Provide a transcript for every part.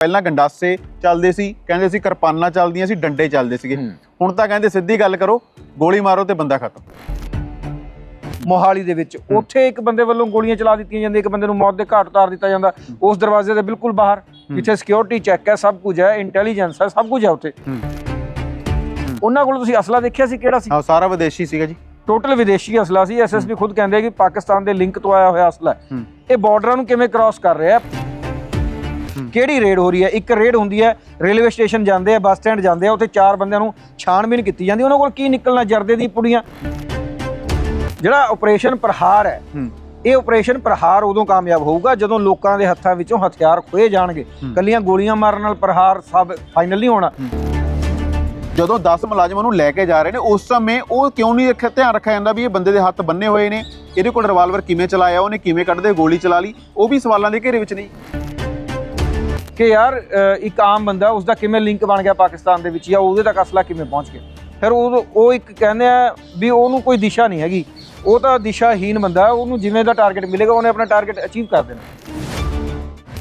ਪਹਿਲਾਂ ਗੰਡਾਸੇ ਚੱਲਦੇ ਸੀ ਕਹਿੰਦੇ ਸੀ ਕਿਰਪਾਨਾਂ ਚੱਲਦੀਆਂ ਸੀ ਡੰਡੇ ਚੱਲਦੇ ਸੀਗੇ। ਹੁਣ ਤਾਂ ਕਹਿੰਦੇ ਸਿੱਧੀ ਗੱਲ ਕਰੋ ਗੋਲੀ ਮਾਰੋ ਤੇ ਬੰਦਾ ਖਤਮ। ਮੋਹਾਲੀ ਦੇ ਵਿੱਚ ਉੱਥੇ ਇੱਕ ਬੰਦੇ ਵੱਲੋਂ ਗੋਲੀਆਂ ਚਲਾ ਦਿੱਤੀਆਂ ਜਾਂਦੀਆਂ ਇੱਕ ਬੰਦੇ ਨੂੰ ਮੌਤ ਦੇ ਘਾਟ ਉਤਾਰ ਦਿੱਤਾ ਜਾਂਦਾ। ਉਸ ਦਰਵਾਜ਼ੇ ਦੇ ਬਿਲਕੁਲ ਬਾਹਰ ਜਿੱਥੇ ਸਿਕਿਉਰਿਟੀ ਚੈੱਕ ਹੈ ਸਭ ਕੁਝ ਹੈ ਇੰਟੈਲੀਜੈਂਸ ਹੈ ਸਭ ਕੁਝ ਹੈ ਉੱਥੇ। ਉਹਨਾਂ ਕੋਲ ਤੁਸੀਂ ਅਸਲਾ ਦੇਖਿਆ ਸੀ ਕਿਹੜਾ ਸੀ? ਹਾਂ ਸਾਰਾ ਵਿਦੇਸ਼ੀ ਸੀਗਾ ਜੀ। ਟੋਟਲ ਵਿਦੇਸ਼ੀ ਅਸਲਾ ਸੀ। ਐਸਐਸਪੀ ਖੁਦ ਕਹਿੰਦੇ ਕਿ ਪਾਕਿਸਤਾਨ ਦੇ ਲਿੰਕ ਤੋਂ ਆਇਆ ਹੋਇਆ ਅਸਲਾ ਹੈ। ਹੂੰ। ਇਹ ਬਾਰਡਰਾਂ ਨੂੰ ਕਿਵੇਂ ਕ੍ਰਾਸ ਕਰ ਰਿਹਾ ਹੈ? ਕਿਹੜੀ ਰੇਡ ਹੋ ਰਹੀ ਹੈ? ਇੱਕ ਰੇਡ ਹੁੰਦੀ ਹੈ ਰੇਲਵੇ ਸਟੇਸ਼ਨ ਜਾਂਦੇ ਆ ਬੱਸ ਸਟੈਂਡ ਜਾਂਦੇ ਆ ਉੱਥੇ ਚਾਰ ਬੰਦਿਆਂ ਨੂੰ ਛਾਣਬੀਨ ਕੀਤੀ ਜਾਂਦੀ ਉਹਨਾਂ ਕੋਲ ਕੀ ਨਿਕਲਣਾ ਜਰਦੇ ਦੀ ਪੁੜੀਆਂ? ਜਿਹੜਾ ਆਪਰੇਸ਼ਨ ਪ੍ਰਹਾਰ ਹੈ ਹੂੰ। ਇਹ ਆਪਰੇਸ਼ਨ ਪ੍ਰਹਾਰ ਉਦੋਂ ਕਾਮਯਾਬ ਹੋਊਗਾ ਜਦੋਂ ਲੋਕਾਂ ਦੇ ਹੱਥਾਂ ਵਿੱਚੋਂ ਹਥਿਆਰ ਖੋਏ ਜਾਣਗੇ। ਕੱਲੀਆਂ ਗੋਲੀਆਂ ਮਾਰਨ ਨਾਲ ਪ੍ਰਹਾਰ ਸਭ ਫਾਈਨਲ ਨਹੀਂ ਹੋਣਾ। ਜਦੋਂ 10 ਮੁਲਾਜ਼ਮਾਂ ਨੂੰ ਲੈ ਕੇ ਜਾ ਰਹੇ ਨੇ ਉਸ ਸਮੇਂ ਉਹ ਕਿਉਂ ਨਹੀਂ ਰੱਖਿਆ? ਧਿਆਨ ਰੱਖਿਆ ਜਾਂਦਾ ਵੀ ਇਹ ਬੰਦੇ ਦੇ ਹੱਥ ਬੰਨੇ ਹੋਏ ਨੇ। ਇਹਦੇ ਕੋਲ ਰਿਵਾਲਵਰ ਕਿਵੇਂ ਚਲਾਇਆ ਉਹਨੇ ਕਿਵੇਂ ਕੱਢਦੇ ਗੋਲੀ ਚਲਾ ਲਈ। ਉਹ ਵੀ ਸਵਾਲਾਂ ਦੇ ਘੇਰੇ ਵਿੱਚ ਨਹੀਂ। ਕਿ ਯਾਰ ਇੱਕ ਆਮ ਬੰਦਾ ਉਸ ਦਾ ਕਿਵੇਂ ਲਿੰਕ ਬਣ ਗਿਆ ਪਾਕਿਸਤਾਨ ਦੇ ਵਿੱਚ ਜਾਂ ਉਹਦੇ ਤੱਕ ਅਸਲਾ ਕਿਵੇਂ ਪਹੁੰਚ ਗਿਆ? ਫਿਰ ਉਹ ਉਹ ਇੱਕ ਕਹਿੰਦੇ ਆ ਵੀ ਉਹਨੂੰ ਕੋਈ ਦਿਸ਼ਾ ਨਹੀਂ ਹੈਗੀ। ਉਹ ਤਾਂ ਦਿਸ਼ਾਹੀਨ ਬੰਦਾ ਉਹਨੂੰ ਜਿਵੇਂ ਦਾ ਟਾਰਗੇਟ ਮਿਲੇਗਾ, ਉਹਨੇ ਆਪਣਾ ਟਾਰਗੇਟ ਅਚੀਵ ਕਰ ਦੇਣਾ।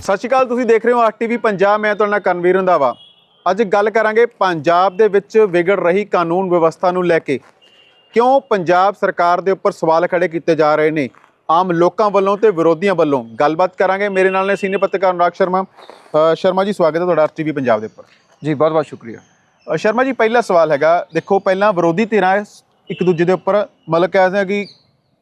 ਸਤਿ ਸ਼੍ਰੀ ਅਕਾਲ, ਤੁਸੀਂ ਦੇਖ ਰਹੇ ਹੋ ਆਰਟੀਵੀ ਪੰਜਾਬ, ਮੈਂ ਤੁਹਾਡਾ ਨਾਲ ਕਰਨਵੀਰ ਰੰਧਾਵਾ। ਅੱਜ ਗੱਲ ਕਰਾਂਗੇ ਪੰਜਾਬ ਦੇ ਵਿੱਚ ਵਿਗੜ ਰਹੀ ਕਾਨੂੰਨ ਵਿਵਸਥਾ ਨੂੰ ਲੈ ਕੇ। ਕਿਉਂ ਪੰਜਾਬ ਸਰਕਾਰ ਦੇ ਉੱਪਰ ਸਵਾਲ ਖੜੇ ਕੀਤੇ ਜਾ ਰਹੇ ਨੇ? ਆਮ ਲੋਕਾਂ ਵੱਲੋਂ ਤੇ ਵਿਰੋਧੀਆਂ ਵੱਲੋਂ ਗੱਲਬਾਤ ਕਰਾਂਗੇ। ਮੇਰੇ ਨਾਲ ਨੇ ਸੀਨੀਅਰ ਪੱਤਰਕਾਰ ਅਨੁਰਾਗ ਸ਼ਰਮਾ। ਸ਼ਰਮਾ ਜੀ ਸਵਾਗਤ ਹੈ ਤੁਹਾਡਾ ਆਰਟੀਵੀ ਪੰਜਾਬ ਦੇ ਉੱਪਰ। ਜੀ ਬਹੁਤ ਬਹੁਤ ਸ਼ੁਕਰੀਆ। ਸ਼ਰਮਾ ਜੀ ਪਹਿਲਾ ਸਵਾਲ ਹੈਗਾ ਦੇਖੋ ਪਹਿਲਾਂ ਵਿਰੋਧੀ ਧਿਰਾਂ ਇੱਕ ਦੂਜੇ ਦੇ ਉੱਪਰ ਮਤਲਬ ਕਹਿੰਦੇ ਆ ਕਿ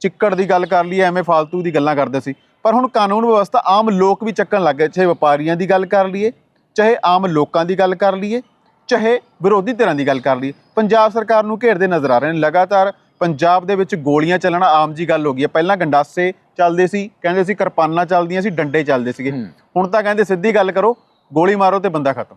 ਚਿੱਕੜ ਦੀ ਗੱਲ ਕਰ ਲਈ ਐਵੇਂ ਫालतू ਦੀ ਗੱਲਾਂ ਕਰਦੇ ਸੀ। ਪਰ ਹੁਣ ਕਾਨੂੰਨ ਵਿਵਸਥਾ ਆਮ ਲੋਕ ਵੀ ਚੱਕਣ ਲੱਗ ਗਏ ਚਾਹੇ ਵਪਾਰੀਆਂ ਦੀ ਗੱਲ ਕਰ ਲਈਏ ਚਾਹੇ ਆਮ ਲੋਕਾਂ ਦੀ ਗੱਲ ਕਰ ਲਈਏ ਚਾਹੇ ਵਿਰੋਧੀ ਧਿਰਾਂ ਦੀ ਗੱਲ ਕਰ ਲਈਏ। ਪੰਜਾਬ ਸਰਕਾਰ ਨੂੰ ਘੇਰਦੇ ਨਜ਼ਰ ਆ ਰਹੇ ਨੇ ਲਗਾਤਾਰ। ਪੰਜਾਬ ਦੇ ਵਿੱਚ ਗੋਲੀਆਂ ਚੱਲਣਾ ਆਮ ਜੀ ਗੱਲ ਹੋ ਗਈ ਹੈ। ਪਹਿਲਾਂ ਗੰਡਾਸੇ ਚੱਲਦੇ ਸੀ ਕਹਿੰਦੇ ਸੀ ਕਿਰਪਾਨਾਂ ਚੱਲਦੀਆਂ ਸੀ ਡੰਡੇ ਚੱਲਦੇ ਸੀਗੇ। ਹੁਣ ਤਾਂ ਕਹਿੰਦੇ ਸਿੱਧੀ ਗੱਲ ਕਰੋ ਗੋਲੀ ਮਾਰੋ ਤੇ ਬੰਦਾ ਖਤਮ।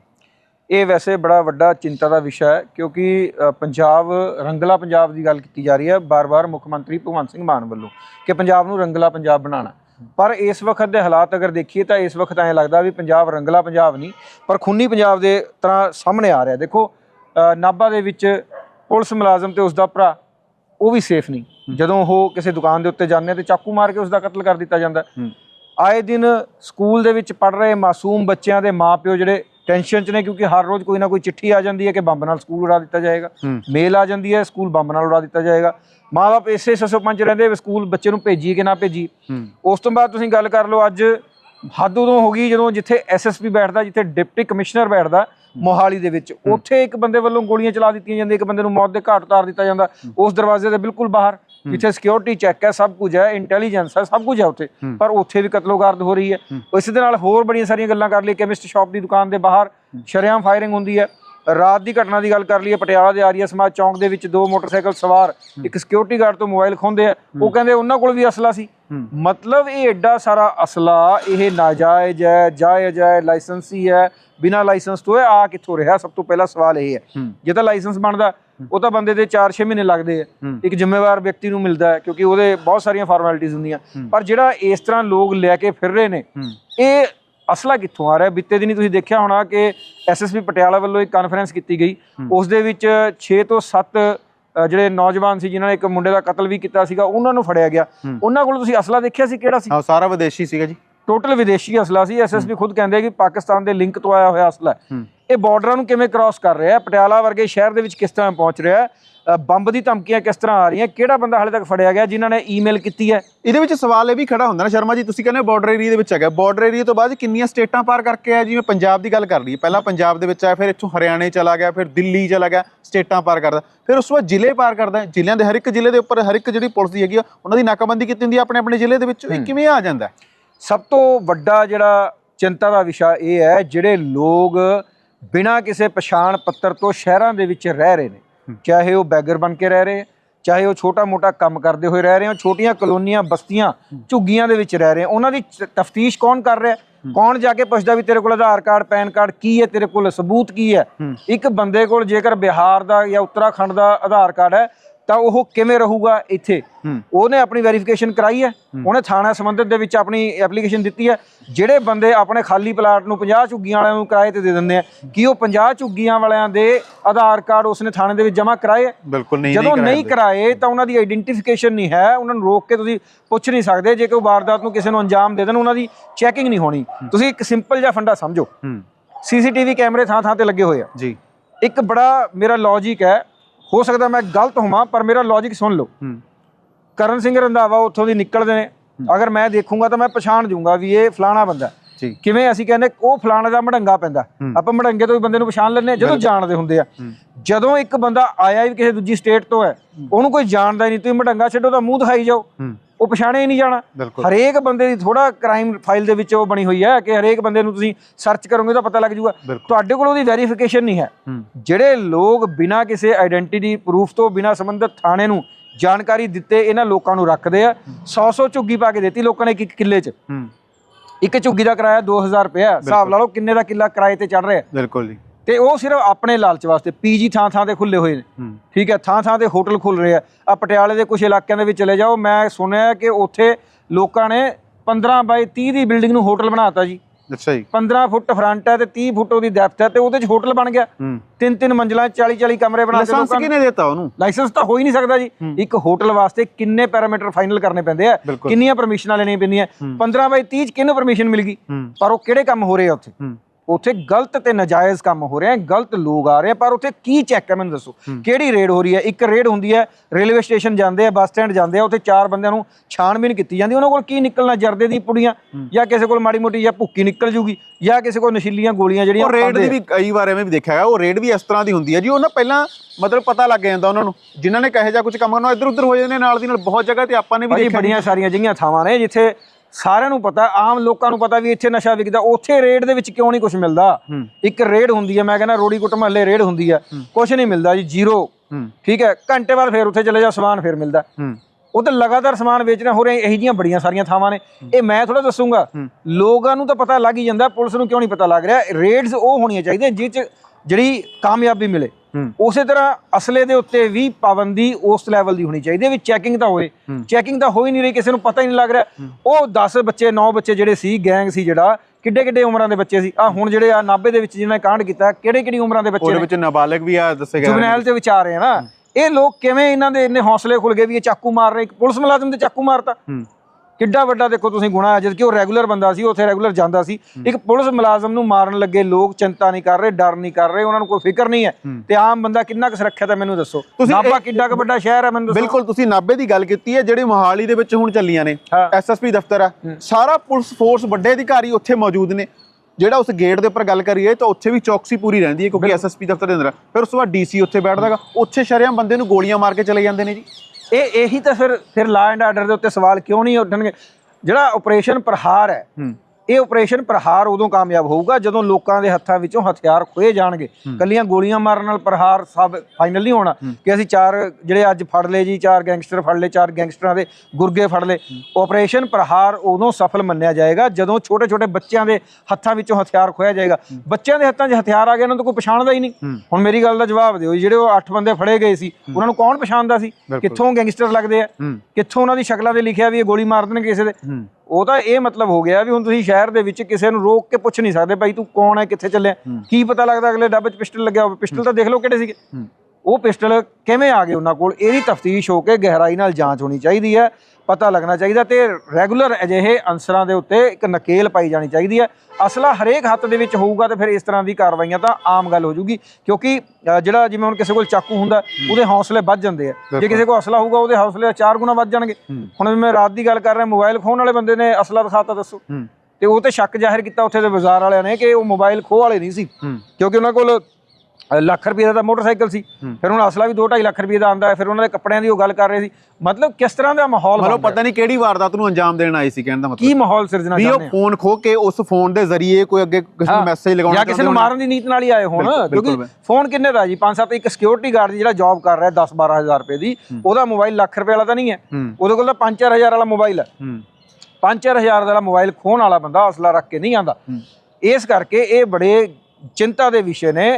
ਇਹ ਵੈਸੇ ਬੜਾ ਵੱਡਾ ਚਿੰਤਾ ਦਾ ਵਿਸ਼ਾ ਹੈ ਕਿਉਂਕਿ ਪੰਜਾਬ ਰੰਗਲਾ ਪੰਜਾਬ ਦੀ ਗੱਲ ਕੀਤੀ ਜਾ ਰਹੀ ਹੈ ਬਾਰ-ਬਾਰ ਮੁੱਖ ਮੰਤਰੀ ਭਗਵੰਤ ਸਿੰਘ ਮਾਨ ਵੱਲੋਂ ਕਿ ਪੰਜਾਬ ਨੂੰ ਰੰਗਲਾ ਪੰਜਾਬ ਬਣਾਉਣਾ ਪਰ ਇਸ ਵਕਤ ਦੇ ਹਾਲਾਤ ਅਗਰ ਦੇਖੀਏ ਤਾਂ ਇਸ ਵਕਤ ਐਂ ਲੱਗਦਾ ਵੀ ਪੰਜਾਬ ਰੰਗਲਾ ਪੰਜਾਬ ਨਹੀਂ ਪਰ ਖੂਨੀ ਪੰਜਾਬ ਦੇ ਤਰ੍ਹਾਂ ਸਾਹਮਣੇ ਆ ਰਿਹਾ ਦੇਖੋ ਨਾਭਾ ਦੇ ਵਿੱਚ ਪੁਲਿਸ ਮੁਲਾਜ਼ਮ ਤੇ ਉਸ ਦਾ ਭਰਾ ਉਹ ਵੀ ਸੇਫ ਨਹੀਂ। ਜਦੋਂ ਉਹ ਕਿਸੇ ਦੁਕਾਨ ਦੇ ਉੱਤੇ ਜਾਂਦੇ ਤੇ ਚਾਕੂ ਮਾਰ ਕੇ ਉਸ ਦਾ ਕਤਲ ਕਰ ਦਿੱਤਾ ਜਾਂਦਾ। ਆਏ ਦਿਨ ਸਕੂਲ ਦੇ ਵਿੱਚ ਪੜ ਰਹੇ ਮਾਸੂਮ ਬੱਚਿਆਂ ਦੇ ਮਾਪਿਓ ਜਿਹੜੇ ਟੈਨਸ਼ਨ 'ਚ ਨੇ ਕਿਉਂਕਿ ਹਰ ਰੋਜ਼ ਕੋਈ ਨਾ ਕੋਈ ਚਿੱਠੀ ਆ ਜਾਂਦੀ ਹੈ ਕਿ ਬੰਬ ਨਾਲ ਸਕੂਲ ਉਡਾ ਦਿੱਤਾ ਜਾਏਗਾ। ਮੇਲ ਆ ਜਾਂਦੀ ਹੈ ਸਕੂਲ ਬੰਬ ਨਾਲ ਉਡਾ ਦਿੱਤਾ ਜਾਏਗਾ। ਮਾਪੇ ਇਸੇ ਸਸੋਪੰਚ ਰਹਿੰਦੇ ਵੀ ਸਕੂਲ ਬੱਚੇ ਨੂੰ ਭੇਜੀ ਕਿ ਨਾ ਭੇਜੀ। ਉਸ ਤੋਂ ਬਾਅਦ ਤੁਸੀਂ ਗੱਲ ਕਰ ਲਓ ਅੱਜ ਹੱਦ ਉਦੋਂ ਹੋ ਗਈ ਜਦੋਂ ਜਿੱਥੇ ਐਸਐਸਪੀ ਬੈਠਦਾ ਜਿੱਥੇ ਡਿਪਟੀ ਕਮਿਸ਼ਨਰ ਬੈਠਦਾ ਮੋਹਾਲੀ ਦੇ ਵਿੱਚ। ਉੱਥੇ ਇੱਕ ਬੰਦੇ ਵੱਲੋਂ ਗੋਲੀਆਂ ਚਲਾ ਦਿੱਤੀਆਂ ਜਾਂਦੀਆਂ ਇੱਕ ਬੰਦੇ ਨੂੰ ਮੌਤ ਦੇ ਘਾਟ ਉਤਾਰ ਦਿੱਤਾ ਜਾਂਦਾ। ਉਸ ਦਰਵਾਜ਼ੇ ਦੇ ਬਿਲਕੁਲ ਬਾਹਰ ਜਿੱਥੇ ਸਿਕਿਉਰਿਟੀ ਚੈੱਕ ਹੈ ਸਭ ਕੁਝ ਹੈ ਇੰਟੈਲੀਜੈਂਸ ਹੈ ਸਭ ਕੁਝ ਹੈ ਉੱਥੇ। ਪਰ ਉੱਥੇ ਵੀ ਕਤਲੋਗਾਰਦ ਹੋ ਰਹੀ ਹੈ। ਇਸ ਦੇ ਨਾਲ ਹੋਰ ਬੜੀਆਂ ਸਾਰੀਆਂ ਗੱਲਾਂ ਕਰ ਲਈ ਕੈਮਿਸਟ ਸ਼ਾਪ ਦੀ ਦੁਕਾਨ ਦੇ ਬਾਹਰ ਸ਼ਰੇਆਮ ਫਾਇਰਿੰਗ ਹੁੰਦੀ ਹੈ। ਰਾਤ ਦੀ ਘਟਨਾ ਦੀ ਗੱਲ ਕਰ ਲਈਏ ਪਟਿਆਲਾ ਦੇ ਆਰੀਆ ਸਮਾਜ ਚੌਂਕ ਦੇ ਵਿੱਚ ਦੋ ਮੋਟਰਸਾਈਕਲ ਸਵਾਰ ਇੱਕ ਸਿਕਿਉਰਿਟੀ ਗਾਰਡ ਤੋਂ ਮੋਬਾਈਲ ਖੋਂਦੇ ਆ। ਉਹ ਕਹਿੰਦੇ ਉਹਨਾਂ ਕੋਲ ਵੀ ਅਸਲਾ ਸੀ। ਮਤਲਬ ਇਹ ਐਡਾ ਸਾਰਾ ਅਸਲਾ ਇਹ ਨਾਜਾਇਜ਼ ਹੈ ਜਾਇਜ਼ ਹੈ ਲਾਇਸੈਂਸੀ ਹੈ ਬਿਨਾ ਲਾਇਸੈਂਸ ਤੋਂ ਆ ਕਿੱਥੋਂ ਰਿਹਾ? ਸਭ ਤੋਂ ਪਹਿਲਾ ਸਵਾਲ ਇਹ ਹੈ। ਜੇ ਤਾਂ ਲਾਇਸੈਂਸ ਬਣਦਾ ਉਹ ਤਾਂ ਬੰਦੇ ਦੇ 4-6 ਮਹੀਨੇ ਲੱਗਦੇ ਆ। ਇੱਕ ਜ਼ਿੰਮੇਵਾਰ ਵਿਅਕਤੀ ਨੂੰ ਮਿਲਦਾ ਹੈ ਕਿਉਂਕਿ ਉਹਦੇ ਬਹੁਤ ਸਾਰੀਆਂ ਫਾਰਮੈਲਿਟੀਆਂ ਹੁੰਦੀਆਂ। ਪਰ ਜਿਹੜਾ ਇਸ ਤਰ੍ਹਾਂ ਲੋਕ ਲੈ ਕੇ ਫਿਰ ਰਹੇ ਨੇ ਇਹ ਅਸਲਾ ਕਿੱਥੋਂ ਆ ਰਿਹਾ? ਬੀਤੇ ਦਿਨੀ ਤੁਸੀਂ ਦੇਖਿਆ ਹੋਣਾ ਕਿ ਐਸਐਸਪੀ ਪਟਿਆਲਾ ਵੱਲੋਂ ਇੱਕ ਕਾਨਫਰੰਸ ਕੀਤੀ ਗਈ। ਉਸ ਦੇ ਵਿੱਚ 6 ਤੋਂ 7 ਜਿਹੜੇ ਨੌਜਵਾਨ ਸੀ ਜਿਨ੍ਹਾਂ ਨੇ ਇੱਕ ਮੁੰਡੇ ਦਾ ਕਤਲ ਵੀ ਕੀਤਾ ਸੀਗਾ ਉਹਨਾਂ ਨੂੰ ਫੜਿਆ ਗਿਆ। ਉਹਨਾਂ ਕੋਲ ਤੁਸੀਂ ਅਸਲਾ ਦੇਖਿਆ ਸੀ? ਕਿਹੜਾ ਸੀ? ਹਾਂ ਸਾਰਾ ਵਿਦੇਸ਼ੀ ਸੀਗਾ ਜੀ। ਟੋਟਲ ਵਿਦੇਸ਼ੀ ਅਸਲਾ ਸੀ। ਐਸਐਸਪੀ ਖੁਦ ਕਹਿੰਦੇ ਆ ਕਿ ਪਾਕਿਸਤਾਨ ਦੇ ਲਿੰਕ ਤੋਂ ਆਇਆ ਹੋਇਆ ਅਸਲਾ ਹੈ। ਇਹ ਬਾਰਡਰਾਂ ਨੂੰ ਕਿਵੇਂ ਕ੍ਰਾਸ ਕਰ ਰਿਹਾ ਹੈ? ਪਟਿਆਲਾ ਵਰਗੇ ਸ਼ਹਿਰ ਦੇ ਵਿੱਚ ਕਿਸ ਤਰ੍ਹਾਂ ਪਹੁੰਚ ਰਿਹਾ ਹੈ? ਬੰਬ ਦੀ ਧਮਕੀਆਂ ਕਿਸ ਤਰ੍ਹਾਂ ਆ ਰਹੀਆਂ? ਕਿਹੜਾ ਬੰਦਾ ਹਾਲੇ ਤੱਕ ਫੜਿਆ ਗਿਆ ਜਿਨ੍ਹਾਂ ਨੇ ਈਮੇਲ ਕੀਤੀ ਹੈ? ਇਹਦੇ ਵਿੱਚ ਸਵਾਲ ਇਹ ਵੀ ਖੜਾ ਹੁੰਦਾ ਨਾ ਸ਼ਰਮਾ ਜੀ ਤੁਸੀਂ ਕਹਿੰਦੇ ਬਾਰਡਰ ਏਰੀਆ ਦੇ ਵਿੱਚ ਹੈਗਾ। ਬਾਰਡਰ ਏਰੀਆ ਤੋਂ ਬਾਅਦ ਕਿੰਨੀਆਂ ਸਟੇਟਾਂ ਪਾਰ ਕਰਕੇ ਆਇਆ? ਜਿਵੇਂ ਪੰਜਾਬ ਦੀ ਗੱਲ ਕਰ ਲਈਏ। ਪਹਿਲਾਂ ਪੰਜਾਬ ਦੇ ਵਿੱਚ ਆਇਆ ਫਿਰ ਇੱਥੋਂ ਹਰਿਆਣੇ ਚਲਾ ਗਿਆ ਫਿਰ ਦਿੱਲੀ ਚਲਾ ਗਿਆ ਸਟੇਟਾਂ ਪਾਰ ਕਰਦਾ। ਫਿਰ ਉਸ ਤੋਂ ਬਾਅਦ ਜ਼ਿਲ੍ਹੇ ਪਾਰ ਕਰਦਾ। ਜ਼ਿਲ੍ਹਿਆਂ ਦੇ ਹਰ ਇੱਕ ਜ਼ਿਲ੍ਹੇ ਦੇ ਉੱਪਰ ਹਰ ਇੱਕ ਜਿਹੜੀ ਪੁਲਿਸ ਦੀ ਹੈਗੀ ਆ ਉਹਨਾਂ ਦੀ ਨਾਕਾਬੰਦੀ ਕੀਤੀ ਹੁੰਦੀ ਹੈ ਆਪਣੇ ਆਪਣੇ ਜ਼ਿਲ੍ਹੇ ਦੇ ਵਿੱਚ। ਇਹ ਕਿਵੇਂ ਆ ਜਾਂਦਾ? ਸਭ ਤੋਂ ਵੱਡਾ ਜਿਹੜਾ ਚਿੰਤਾ ਦਾ ਵਿਸ਼ਾ ਇਹ ਹੈ ਜਿਹੜੇ ਲੋਕ ਬਿਨਾਂ ਕਿਸੇ ਪਛਾਣ ਪੱਤਰ ਤੋਂ ਸ਼ਹਿਰਾਂ ਦੇ ਵਿੱਚ ਰਹਿ ਰਹੇ ਨੇ। ਚਾਹੇ ਉਹ ਬੈਗਰ ਬਣ ਕੇ ਰਹਿ ਰਹੇ ਚਾਹੇ ਉਹ ਛੋਟਾ-ਮੋਟਾ ਕੰਮ ਕਰਦੇ ਹੋਏ ਰਹਿ ਰਹੇ ਹੋ ਛੋਟੀਆਂ ਕਲੋਨੀਆਂ ਬਸਤੀਆਂ ਝੁੱਗੀਆਂ ਦੇ ਵਿੱਚ ਰਹਿ ਰਹੇ ਉਹਨਾਂ ਦੀ ਤਫਤੀਸ਼ ਕੌਣ ਕਰ ਰਿਹਾ? ਕੌਣ ਜਾ ਕੇ ਪੁੱਛਦਾ ਵੀ ਤੇਰੇ ਕੋਲ ਆਧਾਰ ਕਾਰਡ ਪੈਨ ਕਾਰਡ ਕੀ ਹੈ ਤੇਰੇ ਕੋਲ ਸਬੂਤ ਕੀ ਹੈ। ਇੱਕ ਬੰਦੇ ਕੋਲ ਜੇਕਰ ਬਿਹਾਰ ਦਾ ਜਾਂ ਉੱਤਰਾਖੰਡ ਦਾ ਆਧਾਰ ਕਾਰਡ ਹੈ ਤਾਂ ਉਹ ਕਿਵੇਂ ਰਹੂਗਾ ਇੱਥੇ? ਉਹਨੇ ਆਪਣੀ ਵੈਰੀਫਿਕੇਸ਼ਨ ਕਰਾਈ ਹੈ। ਉਹਨੇ ਥਾਣਾ ਸੰਬੰਧਿਤ ਦੇ ਵਿੱਚ ਆਪਣੀ ਐਪਲੀਕੇਸ਼ਨ ਦਿੱਤੀ ਹੈ। ਜਿਹੜੇ ਬੰਦੇ ਆਪਣੇ ਖਾਲੀ ਪਲਾਟ ਨੂੰ 50 ਝੁੱਗੀਆਂ ਵਾਲਿਆਂ ਨੂੰ ਕਿਰਾਏ ਤੇ ਦੇ ਦਿੰਦੇ ਆ ਕੀ ਉਹ 50 ਝੁੱਗੀਆਂ ਵਾਲਿਆਂ ਦੇ ਆਧਾਰ ਕਾਰਡ ਉਸਨੇ ਥਾਣੇ ਦੇ ਵਿੱਚ ਜਮ੍ਹਾਂ ਕਰਾਏ? ਬਿਲਕੁਲ ਨਹੀਂ ਜਦੋਂ ਨਹੀਂ ਕਰਾਏ ਤਾਂ ਉਹਨਾਂ ਦੀ ਆਈਡੈਂਟੀਫਿਕੇਸ਼ਨ ਨਹੀਂ ਹੈ। ਉਹਨਾਂ ਨੂੰ ਰੋਕ ਕੇ ਤੁਸੀਂ ਪੁੱਛ ਨਹੀਂ ਸਕਦੇ। ਜੇ ਕੋਈ ਵਾਰਦਾਤ ਨੂੰ ਕਿਸੇ ਨੂੰ ਅੰਜਾਮ ਦੇ ਦੇਣ ਉਹਨਾਂ ਦੀ ਚੈਕਿੰਗ ਨਹੀਂ ਹੋਣੀ। ਤੁਸੀਂ ਇੱਕ ਸਿੰਪਲ ਜਿਹਾ ਫੰਡਾ ਸਮਝੋ। ਸੀਸੀਟੀਵੀ ਕੈਮਰੇ ਥਾਂ ਥਾਂ ਤੇ ਲੱਗੇ ਹੋਏ ਆ। ਜੀ। ਇੱਕ ਬੜਾ ਮੇਰਾ ਲੌਜੀਕ ਹੈ ਹੋ ਸਕਦਾ ਮੈਂ ਗਲਤ ਹੋਵਾਂ ਪਰ ਮੇਰਾ ਲੌਜੀਕ ਸੁਣ ਲਓ। ਕਰਨ ਸਿੰਘ ਰੰਧਾਵਾ ਉੱਥੋਂ ਦੀ ਨਿਕਲਦੇ ਨੇ। ਅਗਰ ਮੈਂ ਦੇਖੂੰਗਾ ਤਾਂ ਮੈਂ ਪਛਾਣ ਜੂੰਗਾ ਵੀ ਇਹ ਫਲਾਣਾ ਬੰਦਾ ਕਿਵੇਂ ਅਸੀਂ ਕਹਿੰਦੇ ਉਹ ਫਲਾਣੇ ਦਾ ਮੜੰਗਾ ਪੈਂਦਾ। ਆਪਾਂ ਮੜੰਗੇ ਤੋਂ ਵੀ ਬੰਦੇ ਨੂੰ ਪਛਾਣ ਲੈਂਦੇ ਜਦੋਂ ਜਾਣਦੇ ਹੁੰਦੇ ਆ। ਜਦੋਂ ਇੱਕ ਬੰਦਾ ਆਇਆ ਵੀ ਕਿਸੇ ਦੂਜੀ ਸਟੇਟ ਤੋਂ ਹੈ ਉਹਨੂੰ ਕੋਈ ਜਾਣਦਾ ਹੀ ਨਹੀਂ ਤੁਸੀਂ ਮੜੰਗਾ ਛੱਡੋ ਤਾਂ ਮੂੰਹ ਦਿਖਾਈ ਜਾਓ। ਉਹ ਪਛਾਣੇ ਹੀ ਨਹੀਂ ਜਾਣਾ। ਹਰੇਕ ਬੰਦੇ ਦੀ ਥੋੜਾ ਕ੍ਰਾਈਮ ਫਾਈਲ ਦੇ ਵਿੱਚ ਉਹ ਬਣੀ ਹੋਈ ਹੈ ਕਿ ਹਰੇਕ ਬੰਦੇ ਨੂੰ ਤੁਸੀਂ ਸਰਚ ਕਰੋਗੇ ਤਾਂ ਪਤਾ ਲੱਗ ਜਾਊਗਾ। ਤੁਹਾਡੇ ਕੋਲ ਉਹਦੀ ਵੈਰੀਫਿਕੇਸ਼ਨ ਨਹੀਂ ਹੈ। ਜਿਹੜੇ ਲੋਕ ਬਿਨਾਂ ਕਿਸੇ ਆਇਡੈਂਟੀਟੀ ਪ੍ਰੂਫ ਤੋਂ ਬਿਨਾਂ ਸੰਬੰਧਿਤ ਥਾਣੇ ਨੂੰ ਜਾਣਕਾਰੀ ਦਿੱਤੇ ਇਹਨਾਂ ਲੋਕਾਂ ਨੂੰ ਰੱਖਦੇ ਆ। 100-100 ਝੁੱਗੀ ਪਾ ਕੇ ਦਿੱਤੀ ਲੋਕਾਂ ਨੇ ਇੱਕ ਕਿੱਲੇ 'ਚ। ਇੱਕ ਝੁੱਗੀ ਦਾ ਕਿਰਾਇਆ 2000 ਰੁਪਇਆ। ਹਿਸਾਬ ਲਾ ਲਓ ਕਿੰਨੇ ਦਾ ਕਿੱਲਾ ਕਿਰਾਏ ਤੇ ਚੜ ਰਿਹਾ। ਬਿਲਕੁਲ ਜੀ। ਤੇ ਉਹ ਸਿਰਫ ਆਪਣੇ ਲਾਲਚ ਵਾਸਤੇ ਪੀਜੀ ਥਾਂ ਥਾਂ ਤੇ ਖੁੱਲੇ ਹੋਏ ਨੇ। ਠੀਕ ਹੈ ਥਾਂ ਥਾਂ ਤੇ ਹੋਟਲ ਖੁੱਲ ਰਹੇ ਆ। ਆ ਪਟਿਆਲੇ ਦੇ ਕੁਝ ਇਲਾਕਿਆਂ ਦੇ ਵਿੱਚ ਚਲੇ ਜਾਓ। ਮੈਂ ਸੁਣਿਆ ਕਿ ਉੱਥੇ ਲੋਕਾਂ ਨੇ 15 ਬਾਈ 30 ਦੀ ਬਿਲਡਿੰਗ ਨੂੰ ਹੋਟਲ ਬਣਾਤਾ ਜੀ। ਅੱਛਾ ਜੀ। 15 ਫੁੱਟ ਫਰੰਟ ਹੈ ਤੇ 30 ਫੁੱਟ ਉਹਦੀ ਡੈਪਥ ਹੈ ਤੇ ਉਹਦੇ 'ਚ ਹੋਟਲ ਬਣ ਗਿਆ। ਤਿੰਨ ਤਿੰਨ ਮੰਜ਼ਲਾਂ 40 40 ਕਮਰੇ ਬਣਾ ਕੇ ਲਾਇਸੈਂਸ ਲੋਕਾਂ ਨੂੰ ਕਿਹਨੇ ਦਿੱਤਾ ਉਹਨੂੰ? ਲਾਇਸੈਂਸ ਤਾਂ ਹੋ ਹੀ ਨਹੀਂ ਸਕਦਾ ਜੀ। ਇੱਕ ਹੋਟਲ ਵਾਸਤੇ ਕਿੰਨੇ ਪੈਰਾਮੀਟਰ ਫਾਈਨਲ ਕਰਨੇ ਪੈਂਦੇ ਆ। ਕਿੰਨੀਆਂ ਪਰਮਿਸ਼ਨਾਂ ਲੈਣੀਆਂ ਪੈਂਦੀਆਂ? 15 ਬਾਈ 30 ਚ ਕਿਹਨੂੰ ਪਰਮਿਸ਼ਨ ਮਿਲ ਗਈ? ਪਰ ਉਹ ਕਿਹੜੇ ਕੰਮ ਹੋ ਰਹੇ ਆ ਉੱਥੇ? ਉੱਥੇ ਗਲਤ ਤੇ ਨਾਜਾਇਜ਼ ਕੰਮ ਹੋ ਰਹੇ ਆ ਗਲਤ ਲੋਕ ਆ ਰਹੇ ਆ ਪਰ ਉੱਥੇ ਕੀ ਚੈੱਕ ਹੈ ਮੈਨੂੰ ਦੱਸੋ? ਕਿਹੜੀ ਰੇਡ ਹੋ ਰਹੀ ਹੈ? ਇੱਕ ਰੇਡ ਹੁੰਦੀ ਹੈ ਰੇਲਵੇ ਸਟੇਸ਼ਨ ਜਾਂਦੇ ਆ ਬੱਸ ਸਟੈਂਡ ਜਾਂਦੇ ਆ ਉੱਥੇ ਚਾਰ ਬੰਦਿਆਂ ਨੂੰ ਛਾਣਬੀਨ ਕੀਤੀ ਜਾਂਦੀ ਉਹਨਾਂ ਕੋਲ ਕੀ ਨਿਕਲਣਾ ਜਰਦੇ ਦੀ ਪੁੜੀਆਂ ਜਾਂ ਕਿਸੇ ਕੋਲ ਮਾੜੀ ਮੋਟੀ ਜਾਂ ਭੁੱਕੀ ਨਿਕਲ ਜੂਗੀ ਜਾਂ ਕਿਸੇ ਕੋਲ ਨਸ਼ੀਲੀਆਂ ਗੋਲੀਆਂ ਜਿਹੜੀਆਂ ਉਹ ਰੇਡ ਦੀ। ਵੀ ਕਈ ਵਾਰ ਐਵੇਂ ਵੀ ਦੇਖਿਆ ਹੈ ਉਹ ਰੇਡ ਵੀ ਇਸ ਤਰ੍ਹਾਂ ਦੀ ਹੁੰਦੀ ਹੈ ਜੀ ਉਹ ਨਾ ਪਹਿਲਾਂ ਮਤਲਬ ਪਤਾ ਲੱਗ ਜਾਂਦਾ ਉਹਨਾਂ ਨੂੰ ਜਿਨ੍ਹਾਂ ਨੇ ਕਹੇ ਜਾ ਕੁਝ ਕੰਮ ਕਰਨਾ ਇੱਧਰ ਉੱਧਰ ਹੋ ਜਾਂਦੇ ਨੇ ਨਾਲ ਦੀ ਨਾਲ ਬਹੁਤ ਜਗ੍ਹਾ ਤੇ ਆਪਾਂ ਨੇ ਵੀ ਦੇਖਿਆ ਬੜੀਆਂ ਸਾਰੀਆਂ ਜਿਹੀਆਂ ਥਾਵਾਂ ਨੇ ਜਿੱਥੇ ਸਾਰਿਆਂ ਨੂੰ ਪਤਾ ਆਮ ਲੋਕਾਂ ਨੂੰ ਪਤਾ ਵੀ ਇੱਥੇ ਨਸ਼ਾ ਵਿਕਦਾ ਉੱਥੇ ਰੇਡ ਦੇ ਵਿੱਚ ਕਿਉਂ ਨਹੀਂ ਕੁਝ ਮਿਲਦਾ? ਇੱਕ ਰੇਡ ਹੁੰਦੀ ਹੈ ਮੈਂ ਕਹਿੰਦਾ ਰੋੜੀ ਕੁੱਟ ਮਹੱਲੇ ਰੇਡ ਹੁੰਦੀ ਹੈ ਕੁਝ ਨਹੀਂ ਮਿਲਦਾ ਜੀ ਜ਼ੀਰੋ। ਠੀਕ ਹੈ ਘੰਟੇ ਬਾਅਦ ਫੇਰ ਉੱਥੇ ਚਲੇ ਜਾ ਸਮਾਨ ਫੇਰ ਮਿਲਦਾ। ਉਹ ਤਾਂ ਲਗਾਤਾਰ ਸਮਾਨ ਵੇਚਣਾ ਹੋ ਰਿਹਾ ਇਹੋ ਜਿਹੀਆਂ ਬੜੀਆਂ ਸਾਰੀਆਂ ਥਾਵਾਂ ਨੇ। ਇਹ ਮੈਂ ਥੋੜਾ ਦੱਸੂਗਾ ਲੋਕਾਂ ਨੂੰ ਤਾਂ ਪਤਾ ਲੱਗ ਹੀ ਜਾਂਦਾ ਪੁਲਿਸ ਨੂੰ ਕਿਉਂ ਨਹੀਂ ਪਤਾ ਲੱਗ ਰਿਹਾ? ਰੇਡਸ ਉਹ ਹੋਣੀਆਂ ਚਾਹੀਦੀਆਂ ਜਿਹ ਚ ਜਿਹੜੀ ਕਾਮਯਾਬੀ ਮਿਲੇ। ਉਸੇ ਤਰ੍ਹਾਂ ਅਸਲੇ ਦੇ ਉੱਤੇ ਵੀ ਪਾਬੰਦੀ ਉਸ ਲੈਵਲ ਦੀ ਹੋਣੀ ਚਾਹੀਦੀ ਹੈ ਵੀ ਚੈਕਿੰਗ ਤਾਂ ਹੋਏ। ਚੈਕਿੰਗ ਤਾਂ ਹੋ ਹੀ ਨਹੀਂ ਰਹੀ ਕਿਸੇ ਨੂੰ ਪਤਾ ਹੀ ਨਹੀਂ ਲੱਗ ਰਿਹਾ। ਉਹ 10 ਬੱਚੇ 9 ਬੱਚੇ ਜਿਹੜੇ ਸੀ ਗੈਂਗ ਸੀ ਜਿਹੜਾ ਕਿੱਡੇ ਕਿੱਡੇ ਉਮਰਾਂ ਦੇ ਬੱਚੇ ਸੀ। ਆ ਹੁਣ ਜਿਹੜੇ ਆ ਨਾਭੇ ਦੇ ਵਿੱਚ ਜਿਹਨਾਂ ਨੇ ਕਾਂਡ ਕੀਤਾ ਕਿਹੜੇ ਕਿਹੜੀ ਉਮਰਾਂ ਦੇ ਬੱਚੇ ਉਹਦੇ ਵਿੱਚ ਨਾਬਾਲਗ ਵੀ ਆ ਦੱਸੇ ਗਿਆ ਜੁਬਨੈਲ ਤੇ ਵਿਚਾਰ ਰਹੇ ਆ ਨਾ। ਇਹ ਲੋਕ ਕਿਵੇਂ ਇਹਨਾਂ ਦੇ ਇੰਨੇ ਹੌਸਲੇ ਖੁੱਲ ਗਏ ਵੀ ਇਹ ਚਾਕੂ ਮਾਰ ਰਹੇ ਇੱਕ ਪੁਲਿਸ ਮੁਲਾਜ਼ਮ ਤੇ ਚਾਕੂ ਮਾਰਤਾ? ਕਿੱਡਾ ਵੱਡਾ ਦੇਖੋ ਤੁਸੀਂ ਗੁਨਾਹ ਹੈ ਜਦ ਕਿ ਉਹ ਰੈਗੂਲਰ ਬੰਦਾ ਸੀ ਉੱਥੇ ਰੈਗੂਲਰ ਜਾਂਦਾ ਸੀ। ਇੱਕ ਪੁਲਿਸ ਮੁਲਾਜ਼ਮ ਨੂੰ ਮਾਰਨ ਲੱਗੇ ਲੋਕ ਚਿੰਤਾ ਨਹੀਂ ਕਰ ਰਹੇ ਡਰ ਨਹੀਂ ਕਰ ਰਹੇ ਉਹਨਾਂ ਨੂੰ ਕੋਈ ਫਿਕਰ ਨਹੀਂ ਹੈ। ਤੇ ਆਮ ਬੰਦਾ ਕਿੰਨਾ ਕੁ ਸੁਰੱਖਿਅਤ ਹੈ ਮੈਨੂੰ ਦੱਸੋ? ਤੁਸੀਂ ਨਾਭਾ ਕਿੱਡਾ ਕੁ ਵੱਡਾ ਸ਼ਹਿਰ ਹੈ ਮੈਨੂੰ ਦੱਸੋ। ਬਿਲਕੁਲ ਤੁਸੀਂ ਨਾਭੇ ਦੀ ਗੱਲ ਕੀਤੀ ਹੈ ਜਿਹੜੇ ਮੋਹਾਲੀ ਦੇ ਵਿੱਚ ਹੁਣ ਚੱਲੀਆਂ ਨੇ। ਐਸਐਸਪੀ ਦਫ਼ਤਰ ਆ ਸਾਰਾ ਪੁਲਿਸ ਫੋਰਸ ਵੱਡੇ ਅਧਿਕਾਰੀ ਉੱਥੇ ਮੌਜੂਦ ਨੇ। ਜਿਹੜਾ ਉਸ ਗੇਟ ਦੇ ਉੱਪਰ ਗੱਲ ਕਰੀਏ ਤਾਂ ਉੱਥੇ ਵੀ ਚੌਕਸੀ ਪੂਰੀ ਰਹਿੰਦੀ ਹੈ ਕਿਉਂਕਿ ਐਸਐਸਪੀ ਦਫ਼ਤਰ ਦੇ ਅੰਦਰ। ਫਿਰ ਉਸ ਤੋਂ ਬਾਅਦ ਡੀਸੀ ਉੱਥੇ ਬੈਠਦਾਗਾ ਉੱਥੇ ਸ਼ਰਿਆਮ ਬੰਦੇ ਨੂੰ ਗੋਲੀਆਂ ਮਾਰ ਕੇ ਚਲੇ ਜਾਂਦੇ ਨੇ ਜੀ। ਇਹ ਇਹੀ ਤਾਂ ਫਿਰ ਫਿਰ ਲਾ ਐਂਡ ਆਰਡਰ ਦੇ ਉੱਤੇ ਸਵਾਲ ਕਿਉਂ ਨਹੀਂ ਉੱਠਣਗੇ? ਜਿਹੜਾ ਆਪਰੇਸ਼ਨ ਪ੍ਰਹਾਰ ਹੈ। ਇਹ ਆਪਰੇਸ਼ਨ ਪ੍ਰਹਾਰ ਉਦੋਂ ਕਾਮਯਾਬ ਹੋਊਗਾ ਜਦੋਂ ਲੋਕਾਂ ਦੇ ਹੱਥਾਂ ਵਿੱਚੋਂ ਹਥਿਆਰ ਖੋਏ ਜਾਣਗੇ। ਕੱਲੀਆਂ ਗੋਲੀਆਂ ਮਾਰਨ ਨਾਲ ਪ੍ਰਹਾਰ ਸਭ ਫਾਈਨਲ ਨਹੀਂ ਹੋਣਾ। ਕਿ ਅਸੀਂ ਚਾਰ ਜਿਹੜੇ ਅੱਜ ਫੜ ਲਏ ਜੀ ਚਾਰ ਗੈਂਗਸਟਰ ਫੜ ਲਏ ਚਾਰ ਗੈਂਗਸਟਰਾਂ ਦੇ ਗੁਰਗੇ ਫੜ ਲਏ। ਆਪਰੇਸ਼ਨ ਪ੍ਰਹਾਰ ਉਦੋਂ ਸਫਲ ਮੰਨਿਆ ਜਾਏਗਾ ਜਦੋਂ ਛੋਟੇ ਛੋਟੇ ਬੱਚਿਆਂ ਦੇ ਹੱਥਾਂ ਵਿੱਚੋਂ ਹਥਿਆਰ ਖੋਇਆ ਜਾਏਗਾ। ਬੱਚਿਆਂ ਦੇ ਹੱਥਾਂ 'ਚ ਹਥਿਆਰ ਆ ਗਏ ਉਹਨਾਂ ਤੋਂ ਕੋਈ ਪਛਾਣਦਾ ਹੀ ਨਹੀਂ। ਹੁਣ ਮੇਰੀ ਗੱਲ ਦਾ ਜਵਾਬ ਦਿਓ ਜਿਹੜੇ ਉਹ 8 ਬੰਦੇ ਫੜੇ ਗਏ ਸੀ ਉਹਨਾਂ ਨੂੰ ਕੌਣ ਪਛਾਣਦਾ ਸੀ? ਕਿੱਥੋਂ ਗੈਂਗਸਟਰ ਲੱਗਦੇ ਆ? ਕਿੱਥੋਂ ਉਹਨਾਂ ਦੀ ਸ਼ਕਲਾਂ ਤੇ ਲਿਖਿਆ ਵੀ ਇਹ ਗੋਲੀ ਮਾਰ ਦੇਣਗੇ ਕਿਸੇ ਦੇ? ਉਹ ਤਾਂ ਇਹ ਮਤਲਬ ਹੋ ਗਿਆ ਵੀ ਹੁਣ ਤੁਸੀਂ ਸ਼ਹਿਰ ਦੇ ਵਿੱਚ ਕਿਸੇ ਨੂੰ ਰੋਕ ਕੇ ਪੁੱਛ ਨਹੀਂ ਸਕਦੇ ਭਾਈ ਤੂੰ ਕੌਣ ਹੈ ਕਿੱਥੇ ਚੱਲਿਆ? ਕੀ ਪਤਾ ਲੱਗਦਾ ਅਗਲੇ ਡੱਬੇ 'ਚ ਪਿਸਟਲ ਲੱਗਿਆ ਹੋਵੇ। ਪਿਸਟਲ ਤਾਂ ਦੇਖ ਲਓ ਕਿਹੜੇ ਸੀਗੇ। ਉਹ ਪਿਸਟਲ ਕਿਵੇਂ ਆ ਗਏ ਉਹਨਾਂ ਕੋਲ? ਇਹਦੀ ਤਫਤੀਸ਼ ਹੋ ਕੇ ਗਹਿਰਾਈ ਨਾਲ ਜਾਂਚ ਹੋਣੀ ਚਾਹੀਦੀ ਹੈ ਪਤਾ ਲੱਗਣਾ ਚਾਹੀਦਾ ਤੇ ਰੈਗੂਲਰ ਅਜਿਹੇ ਅਨਸਰਾਂ ਦੇ ਉੱਤੇ ਇੱਕ ਨਕੇਲ ਪਾਈ ਜਾਣੀ ਚਾਹੀਦੀ ਹੈ। ਅਸਲਾ ਹਰੇਕ ਹੱਥ ਦੇ ਵਿੱਚ ਹੋਊਗਾ ਤੇ ਫਿਰ ਇਸ ਤਰ੍ਹਾਂ ਦੀ ਕਾਰਵਾਈਆਂ ਤਾਂ ਆਮ ਗੱਲ ਹੋ ਜੂਗੀ ਕਿਉਂਕਿ ਜਿਹੜਾ ਜਿਵੇਂ ਹੁਣ ਕਿਸੇ ਕੋਲ ਚਾਕੂ ਹੁੰਦਾ ਉਹਦੇ ਹੌਸਲੇ ਵੱਧ ਜਾਂਦੇ ਆ। ਜੇ ਕਿਸੇ ਕੋਲ ਅਸਲਾ ਹੋਊਗਾ ਉਹਦੇ ਹੌਸਲੇ ਚਾਰ ਗੁਣਾ ਵੱਧ ਜਾਣਗੇ। ਹੁਣ ਵੀ ਮੈਂ ਰਾਤ ਦੀ ਗੱਲ ਕਰ ਰਿਹਾ ਮੋਬਾਈਲ ਖੋਹਣ ਵਾਲੇ ਬੰਦੇ ਨੇ ਅਸਲਾ ਦਿਖਾਤਾ ਦੱਸੋ। ਤੇ ਉਹ ਤੇ ਸ਼ੱਕ ਜ਼ਾਹਿਰ ਕੀਤਾ ਉੱਥੇ ਦੇ ਬਾਜ਼ਾਰ ਵਾਲਿਆਂ ਨੇ ਕਿ ਉਹ ਮੋਬਾਈਲ ਖੋਹ ਵਾਲੇ ਨਹੀਂ ਸੀ। ਕਿਉਂਕਿ ਉਹਨਾਂ ਕੋਲ ਲੱਖ ਰੁਪਏ ਦਾ ਮੋਟਰਸਾਈਕਲ ਸੀ। ਫਿਰ ਹੁਣ ਅਸਲਾ ਵੀ 2.5 ਲੱਖ ਰੁਪਏ ਦਾ ਆਂਦਾ ਫਿਰ ਉਹਨਾਂ ਦੇ ਕੱਪੜਿਆਂ ਦੀ ਉਹ ਗੱਲ ਕਰ ਰਹੇ ਸੀ। ਮਤਲਬ ਕਿਸ ਤਰ੍ਹਾਂ ਦਾ ਮਾਹੌਲ ਮਤਲਬ? ਪਤਾ ਨਹੀਂ ਕਿਹੜੀ ਵਾਰਦਾਤ ਨੂੰ ਅੰਜਾਮ ਦੇਣ ਆਈ ਸੀ ਕਹਿਣ ਦਾ ਮਤਲਬ। ਕੀ ਮਾਹੌਲ ਸਿਰਜਣਾ ਵੀ ਉਹ ਚਾਹੁੰਦੇ ਆ? ਫੋਨ ਖੋ ਕੇ ਉਸ ਫੋਨ ਦੇ ਜ਼ਰੀਏ ਕੋਈ ਅੱਗੇ ਕਿਸੇ ਨੂੰ ਮੈਸੇਜ ਲਗਾਉਣਾ ਜਾਂ ਕਿਸੇ ਨੂੰ ਮਾਰਨ ਦੀ ਨੀਤ ਨਾਲ ਹੀ ਆਏ ਹੋਣ। ਕਿਉਂਕਿ ਫੋਨ ਕਿੰਨੇ ਦਾ ਜੀ? 5-7 ਇੱਕ ਸਿਕਿਉਰਿਟੀ ਗਾਰਡ ਜਿਹੜਾ ਜੌਬ ਕਰ ਰਿਹਾ 10-12000 ਰੁਪਏ ਦੀ। ਉਹਦਾ ਮੋਬਾਈਲ ਲੱਖ ਰੁਪਏ ਵਾਲਾ ਤਾਂ ਨਹੀਂ ਹੈ। ਉਹਦੇ ਕੋਲ ਤਾਂ 5-4000 ਵਾਲਾ ਮੋਬਾਈਲ ਹੈ। ਹੂੰ। 5-4000 ਵਾਲਾ ਮੋਬਾਈਲ ਖੋਣ ਵਾਲਾ ਬੰਦਾ ਹੌਸਲਾ ਰੱਖ ਕੇ ਨਹੀਂ ਆਂਦਾ ਇਸ ਕਰਕੇ ਇਹ ਬੜੇ ਚਿੰਤਾ ਦੇ ਵਿਸ਼ੇ ਨੇ।